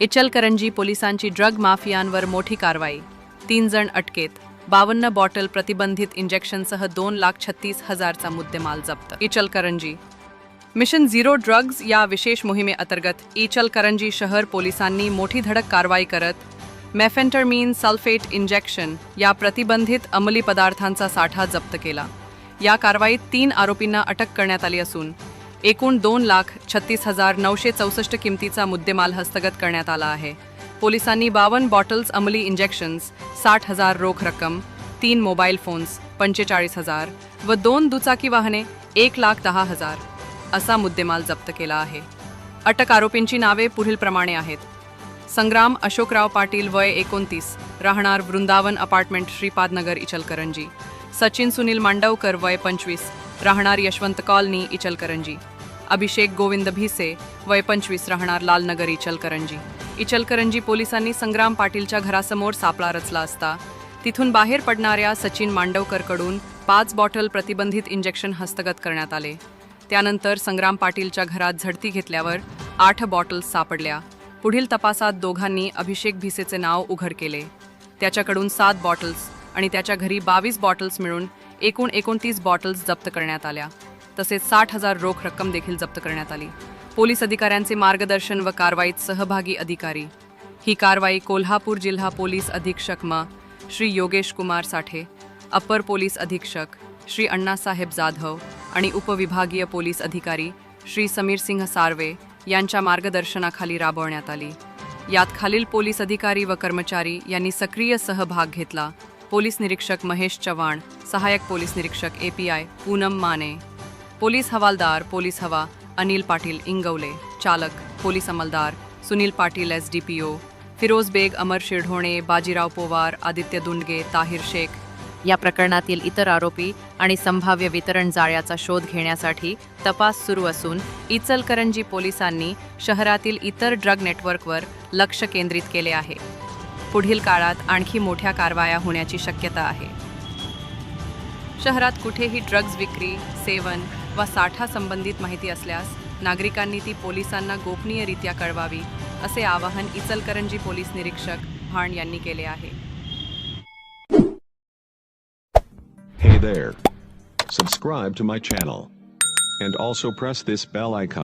इचलकरंजी पोलिसांची ड्रग माफियांवर मोठी कारवाई. तीन जण अटकेत. बावन्न बॉटल प्रतिबंधित इंजेक्शनसह दोन लाख छत्तीस हजारचा मुद्देमाल जप्त. इचलकरंजी. मिशन झिरो ड्रग्ज या विशेष मोहिमेअंतर्गत इचलकरंजी शहर पोलिसांनी मोठी धडक कारवाई करत मेफेंटरमीन सल्फेट इंजेक्शन या प्रतिबंधित अंमली पदार्थांचा साठा जप्त केला. या कारवाईत तीन आरोपींना अटक करण्यात आली असून एकूण दोन लाख छत्तीस हजार नऊशे चौसष्ट किमतीचा मुद्देमाल हस्तगत करण्यात आला आहे. पोलिसांनी बावन्न बॉटल्स अंमली इंजेक्शन्स साठ हजार रोख रक्कम तीन मोबाईल फोन्स पंचेचाळीस हजार व दोन दुचाकी वाहने एक लाख दहा हजार असा मुद्देमाल जप्त केला आहे. अटक आरोपींची नावे पुढीलप्रमाणे आहेत. संग्राम अशोकराव पाटील वय एकोणतीस राहणार वृंदावन अपार्टमेंट श्रीपादनगर इचलकरंजी. सचिन सुनील मांडवकर वय पंचवीस राहणार यशवंत कॉलनी इचलकरंजी. अभिषेक गोविंद भिसे वय पंचवीस राहणार लालनगर इचलकरंजी. इचलकरंजी पोलिसांनी संग्राम पाटीलच्या घरासमोर सापळा रचला असता. तिथून बाहेर पडणाऱ्या सचिन मांडवकरकडून पाच बॉटल प्रतिबंधित इंजेक्शन हस्तगत करण्यात आले. त्यानंतर संग्राम पाटीलच्या घरात झडती घेतल्यावर आठ बॉटल्स सापडल्या. पुढील तपासात दोघांनी अभिषेक भिसेचे नाव उघड केले. त्याच्याकडून सात बॉटल्स आणि त्याच्या घरी बावीस बॉटल्स मिळून एकूण एकोणतीस बॉटल्स जप्त करण्यात आल्या. तसेच साठ हजार रोख रक्कम देखील जप्त करण्यात आली. पोलीस अधिकाऱ्यांचे मार्गदर्शन व कारवाईत सहभागी अधिकारी. ही कारवाई कोल्हापूर जिल्हा पोलीस अधीक्षक म. श्री योगेश कुमार साठे अप्पर पोलीस अधीक्षक श्री अण्णासाहेब जाधव आणि उपविभागीय पोलीस अधिकारी श्री समीर सिंह सार्वे यांच्या मार्गदर्शनाखाली राबवण्यात आली. यात खालील पोलीस अधिकारी व कर्मचारी यांनी सक्रिय सहभाग घेतला. पोलीस निरीक्षक महेश चव्हाण सहाय्यक पोलीस निरीक्षक A P I Poonam Mane police हवालदार पोलीस हवा अनिल पाटील इंगवले चालक police अंमलदार Sunil Patil S D P O Firoz Beg Amar Shirdhone Bajirao Powar Aditya Dundage Tahir Shaikh. या प्रकरणातील इतर आरोपी आणि संभाव्य वितरण जाळ्याचा शोध घेण्यासाठी तपास सुरू असून इचलकरंजी पोलिसांनी शहरातील इतर ड्रग नेटवर्कवर लक्ष केंद्रित केले आहे. पुढील काळात आणखी मोठ्या कारवाया होण्याची शक्यता आहे. शहरात कुठेही ड्रग्ज विक्री सेवन वा साठा संबंधित माहिती असल्यास नागरिकांनी ती पोलिसांना गोपनीयरित्या कळवावी असे आवाहन इचलकरंजी पोलीस निरीक्षक भाण यांनी केले आहे Hey there. Subscribe to my channel. And also press this bell icon.